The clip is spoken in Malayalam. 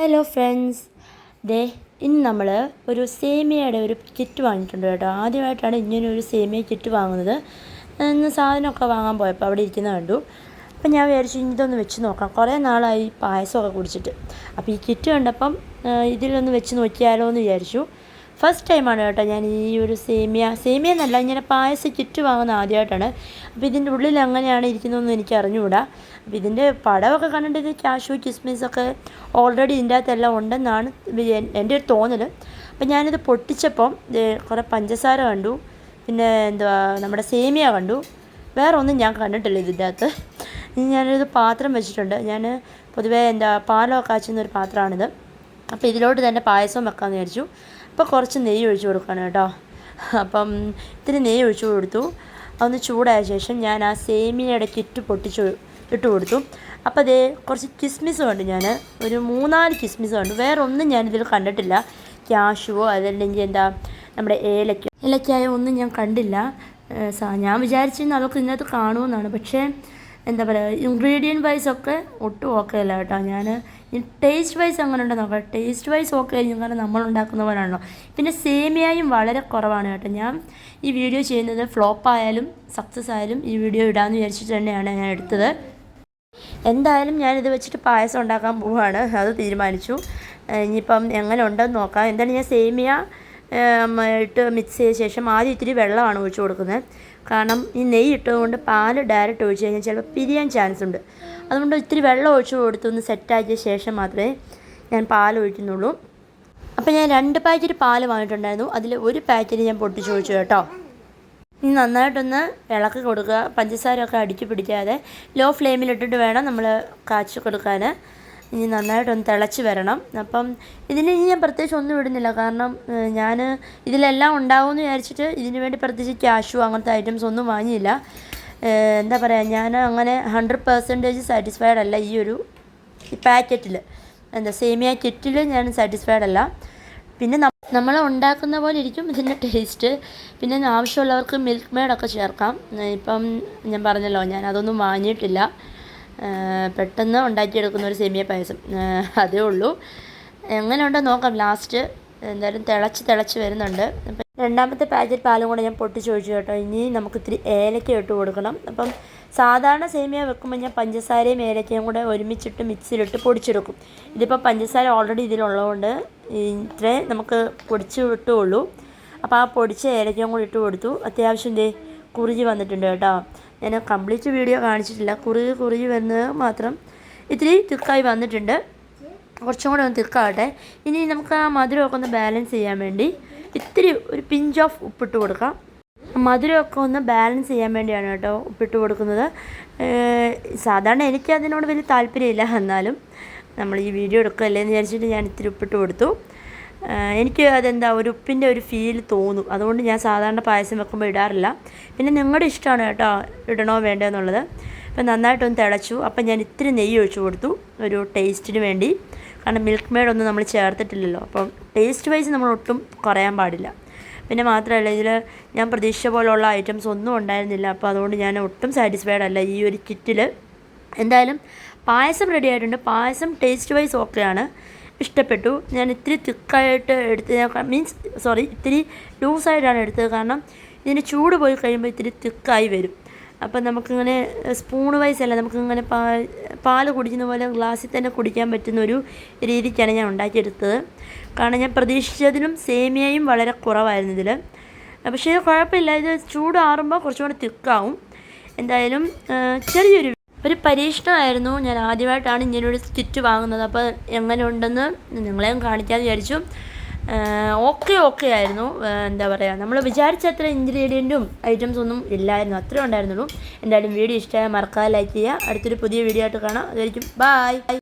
ഹലോ ഫ്രണ്ട്സ് ദേ ഇന്ന് നമ്മൾ ഒരു സേമിയയുടെ ഒരു കിറ്റ് വാങ്ങിയിട്ടുണ്ട് കേട്ടോ. ആദ്യമായിട്ടാണ് ഇങ്ങനെ ഒരു സേമിയ കിറ്റ് വാങ്ങുന്നത്. ഇന്ന് സാധനമൊക്കെ വാങ്ങാൻ പോയപ്പോൾ അവിടെ ഇരിക്കുന്ന കണ്ടു. അപ്പം ഞാൻ വിചാരിച്ചു ഇതൊന്ന് വെച്ച് നോക്കാം. കുറേ നാളായി പായസമൊക്കെ കുടിച്ചിട്ട്. അപ്പോൾ ഈ കിറ്റ് കണ്ടപ്പം ഇതിലൊന്ന് വെച്ച് നോക്കിയാലോ എന്ന് വിചാരിച്ചു. ഫസ്റ്റ് ടൈമാണ് കേട്ടോ ഞാൻ ഈ ഒരു സേമിയ സേമിയ എന്നല്ല ഇങ്ങനെ പായസ ചുറ്റു വാങ്ങുന്ന ആദ്യമായിട്ടാണ് അപ്പോൾ ഇതിന്റെ ഉള്ളിൽ എങ്ങനെയാണ് ഇരിക്കുന്നതെന്ന് എനിക്ക് അറിഞ്ഞുകൂടാ. അപ്പോൾ ഇതിന്റെ പടമൊക്കെ കണ്ടിട്ട് ഇത് കാഷു കിസ്മിസൊക്കെ ഓൾറെഡി ഇതിന്റെ അകത്തെല്ലാം ഉണ്ടെന്നാണ് എന്റെ ഒരു തോന്നൽ അപ്പോൾ ഞാനിത് പൊട്ടിച്ചപ്പം കുറേ പഞ്ചസാര കണ്ടു പിന്നെ എന്തുവാ നമ്മുടെ സേമിയ കണ്ടു. വേറെ ഒന്നും ഞാൻ കണ്ടിട്ടില്ല ഇതിന്റെ അകത്ത്. ഞാനൊരു പാത്രം വെച്ചിട്ടുണ്ട്. ഞാൻ പൊതുവേ എന്താ പാലൊക്കെ കാച്ചുന്ന ഒരു പാത്രമാണിത്. അപ്പോൾ ഇതിലോട്ട് തന്നെ പായസം വെക്കാമെന്ന് വിചാരിച്ചു. അപ്പോൾ കുറച്ച് നെയ്യ് ഒഴിച്ചു കൊടുക്കണം കേട്ടോ. അപ്പം ഇത്തിരി നെയ്യ് ഒഴിച്ചു കൊടുത്തു. അതൊന്ന് ചൂടായ ശേഷം ഞാൻ ആ സേമിയയുടെ കിറ്റ് പൊട്ടിച്ച് ഇട്ട് കൊടുത്തു. അപ്പോൾ അതേ കുറച്ച് കിസ്മിസ് കണ്ടു ഞാൻ ഒരു മൂന്നാൽ കിസ്മിസ് കണ്ടു. വേറെ ഒന്നും ഞാനിതിൽ കണ്ടിട്ടില്ല. ക്യാഷുവോ അതല്ലെങ്കിൽ എന്താ നമ്മുടെ ഏലക്ക ഏലക്കായ ഒന്നും ഞാൻ കണ്ടില്ല. ഞാൻ വിചാരിച്ചിരുന്നു അതൊക്കെ ഇതിനകത്ത് കാണുമെന്നാണ്. പക്ഷേ എന്താ പറയുക ഇൻഗ്രീഡിയന്റ് വൈസ് ഒക്കെ ഒട്ടും ഓക്കെ അല്ല കേട്ടോ. ഞാൻ ടേസ്റ്റ് വൈസ് അങ്ങനെ ഉണ്ടോ നോക്കാം. ടേസ്റ്റ് വൈസ് ഓക്കെ ആയിരിക്കും. കാരണം നമ്മൾ ഉണ്ടാക്കുന്ന പോലെയാണല്ലോ പിന്നെ സേമിയായും വളരെ കുറവാണ് കേട്ടോ. ഞാൻ ഈ വീഡിയോ ചെയ്യുന്നത് ഫ്ലോപ്പ് ആയാലും സക്സസ് ആയാലും ഈ വീഡിയോ ഇടാമെന്ന് വിചാരിച്ചിട്ട് തന്നെയാണ് ഞാൻ എടുത്തത്. എന്തായാലും ഞാനിത് വെച്ചിട്ട് പായസം ഉണ്ടാക്കാൻ പോവുകയാണ് അത് തീരുമാനിച്ചു. ഇനിയിപ്പം എങ്ങനെ ഉണ്ടെന്ന് നോക്കാം. എന്താണ് ഞാൻ സേമിയ ഇട്ട് മിക്സ് ചെയ്ത ശേഷം ആദ്യം ഇത്തിരി വെള്ളമാണ് ഒഴിച്ചു കൊടുക്കുന്നത്. കാരണം ഈ നെയ്യ് ഇട്ടതുകൊണ്ട് പാൽ ഡയറക്റ്റ് ഒഴിച്ച് കഴിഞ്ഞാൽ ചിലപ്പോൾ പിരിയാൻ ചാൻസ് ഉണ്ട്. അതുകൊണ്ട് ഇത്തിരി വെള്ളം ഒഴിച്ചു കൊടുത്തൊന്ന് സെറ്റാക്കിയ ശേഷം മാത്രമേ ഞാൻ പാൽ ഒഴിക്കുന്നുള്ളൂ. അപ്പോൾ ഞാൻ രണ്ട് പാക്കറ്റ് പാൽ വാങ്ങിയിട്ടുണ്ടായിരുന്നു. അതിൽ ഒരു പാക്കറ്റ് ഞാൻ പൊട്ടിച്ചു ഒഴിച്ചു കേട്ടോ. ഇനി നന്നായിട്ടൊന്ന് ഇളക്കി കൊടുക്കുക. പഞ്ചസാരയൊക്കെ അടിച്ചു പിടിക്കാതെ ലോ ഫ്ലെയിമിലിട്ടിട്ട് വേണം നമ്മൾ കാച്ചു കൊടുക്കാൻ. ഇനി നന്നായിട്ടൊന്ന് തിളച്ച് വരണം. അപ്പം ഇതിന് ഇനി ഞാൻ പ്രത്യേകിച്ച് ഒന്നും ഇടുന്നില്ല. കാരണം ഞാൻ ഇതിലെല്ലാം ഉണ്ടാവുമെന്ന് വിചാരിച്ചിട്ട് ഇതിന് വേണ്ടി പ്രത്യേകിച്ച് ക്യാഷു അങ്ങനത്തെ ഐറ്റംസ് ഒന്നും വാങ്ങിയില്ല. എന്താ പറയുക ഞാൻ അങ്ങനെ ഹൺഡ്രഡ് പെർസെന്റേജ് സാറ്റിസ്ഫൈഡ് അല്ല ഈ ഒരു പാക്കറ്റിൽ എന്താ സേമിയ കിറ്റിൽ ഞാൻ സാറ്റിസ്ഫൈഡ് അല്ല. പിന്നെ നമ്മൾ ഉണ്ടാക്കുന്ന പോലെ ഇരിക്കും ഇതിന്റെ ടേസ്റ്റ് പിന്നെ ആവശ്യമുള്ളവർക്ക് മിൽക്ക് മെയ്ഡൊക്കെ ചേർക്കാം. ഇപ്പം ഞാൻ പറഞ്ഞല്ലോ ഞാൻ അതൊന്നും വാങ്ങിയിട്ടില്ല. പെട്ടെന്ന് ഉണ്ടാക്കിയെടുക്കുന്ന ഒരു സേമിയ പായസം. അതേ ഉള്ളൂ. എങ്ങനെ ഉണ്ടോ നോക്കാം. ലാസ്റ്റ് എന്തായാലും തിളച്ച് തിളച്ച് വരുന്നുണ്ട്. അപ്പം രണ്ടാമത്തെ പാക്കറ്റ് പാലും കൂടെ ഞാൻ പൊട്ടിച്ചൊഴിച്ചു കേട്ടോ. ഇനി നമുക്ക് ഇത്തിരി ഏലക്ക ഇട്ട് കൊടുക്കണം. അപ്പം സാധാരണ സേമിയ വെക്കുമ്പോൾ ഞാൻ പഞ്ചസാരയും ഏലക്കയും കൂടെ ഒരുമിച്ചിട്ട് മിക്സിയിലിട്ട് പൊടിച്ചെടുക്കും. ഇതിപ്പോൾ പഞ്ചസാര ഓൾറെഡി ഇതിലുള്ളതുകൊണ്ട് ഇത്രേ നമുക്ക് പൊടിച്ച് ഇട്ടുള്ളൂ അപ്പോൾ ആ പൊടിച്ച ഏലക്കയും കൂടി ഇട്ട് കൊടുത്തു. അത്യാവശ്യം ദേ കുറുകി വന്നിട്ടുണ്ട് കേട്ടോ. ഞാൻ കംപ്ലീറ്റ് വീഡിയോ കാണിച്ചിട്ടില്ല. കുറുകി കുറുകി വരുന്നത് മാത്രം ഇത്തിരി തിക്കായി വന്നിട്ടുണ്ട്. കുറച്ചും കൂടെ ഒന്ന് തിക്കാവട്ടെ. ഇനി നമുക്ക് ആ മധുരമൊക്കെ ഒന്ന് ബാലൻസ് ചെയ്യാൻ വേണ്ടി ഇത്തിരി ഒരു പിഞ്ച് ഓഫ് ഉപ്പിട്ട് കൊടുക്കാം. മധുരമൊക്കെ ഒന്ന് ബാലൻസ് ചെയ്യാൻ വേണ്ടിയാണ് കേട്ടോ ഉപ്പിട്ട് കൊടുക്കുന്നത്. സാധാരണ എനിക്ക് അതിനോട് വലിയ താല്പര്യമില്ല. എന്നാലും നമ്മൾ ഈ വീഡിയോ എടുക്കുകയല്ലേ എന്ന് വിചാരിച്ചിട്ട് ഞാൻ ഇത്തിരി ഉപ്പിട്ട് കൊടുത്തു. എനിക്ക് അതെന്താ ഒരു ഉപ്പിന്റെ ഒരു ഫീൽ തോന്നും. അതുകൊണ്ട് ഞാൻ സാധാരണ പായസം വെക്കുമ്പോൾ ഇടാറില്ല. പിന്നെ നിങ്ങളുടെ ഇഷ്ടമാണ് കേട്ടോ ഇടണോ വേണ്ടോ എന്നുള്ളത് അപ്പം നന്നായിട്ടൊന്ന് തിളച്ചു. അപ്പം ഞാൻ ഇത്തിരി നെയ്യ് ഒഴിച്ചു കൊടുത്തു ഒരു ടേസ്റ്റിന് വേണ്ടി. കാരണം മിൽക്ക് മെയ്ഡൊന്നും നമ്മൾ ചേർത്തിട്ടില്ലല്ലോ. അപ്പം ടേസ്റ്റ് വൈസ് നമ്മൾ ഒട്ടും കുറയാൻ പാടില്ല. പിന്നെ മാത്രമല്ല ഇതിൽ ഞാൻ പ്രതീക്ഷിച്ച പോലുള്ള ഐറ്റംസ് ഒന്നും ഉണ്ടായിരുന്നില്ല. അപ്പോൾ അതുകൊണ്ട് ഞാൻ ഒട്ടും സാറ്റിസ്ഫൈഡ് അല്ല ഈ ഒരു കിറ്റിൽ എന്തായാലും പായസം റെഡി ആയിട്ടുണ്ട്. പായസം ടേസ്റ്റ് വൈസ് ഓക്കെയാണ് ഇഷ്ടപ്പെട്ടു. ഞാൻ ഇത്തിരി തിക്കായിട്ട് എടുത്ത് മീൻസ് സോറി ഇത്തിരി ലൂസായിട്ടാണ് എടുത്തത്. കാരണം ഇതിന് ചൂട് പോയി കഴിയുമ്പോൾ ഇത്തിരി തിക്കായി വരും. അപ്പം നമുക്കിങ്ങനെ സ്പൂൺ വൈസ് അല്ല നമുക്കിങ്ങനെ പാ പാൽ കുടിക്കുന്ന പോലെ ഗ്ലാസ്സിൽ തന്നെ കുടിക്കാൻ പറ്റുന്ന ഒരു രീതിക്കാണ് ഞാൻ ഉണ്ടാക്കിയെടുത്തത്. കാരണം ഞാൻ പ്രതീക്ഷിച്ചതിലും സേമിയയും വളരെ കുറവായിരുന്നു ഇതിൽ പക്ഷേ കുഴപ്പമില്ല. ഇത് ചൂടാറുമ്പോൾ കുറച്ചും കൂടെ തിക്കാവും. എന്തായാലും ചെറിയൊരു ഒരു പരീക്ഷണമായിരുന്നു. ഞാൻ ആദ്യമായിട്ടാണ് ഇങ്ങനൊരു കിറ്റ് വാങ്ങുന്നത്. അപ്പോൾ എങ്ങനെ ഉണ്ടെന്ന് നിങ്ങളെയും കാണിക്കാമെന്ന് വിചാരിച്ചു. ഓക്കെ ഓക്കെ ആയിരുന്നു. എന്താ പറയുക നമ്മൾ വിചാരിച്ച അത്ര ഇൻഗ്രീഡിയന്റും ഐറ്റംസ് ഒന്നും ഇല്ലായിരുന്നു. അത്രേ ഉണ്ടായിരുന്നുള്ളൂ. എന്തായാലും വീഡിയോ ഇഷ്ടമായ മറക്കാതെ ലൈക്ക് ചെയ്യുക. അടുത്തൊരു പുതിയ വീഡിയോ ആയിട്ട് കാണാം. അതായിരിക്കും ബായ്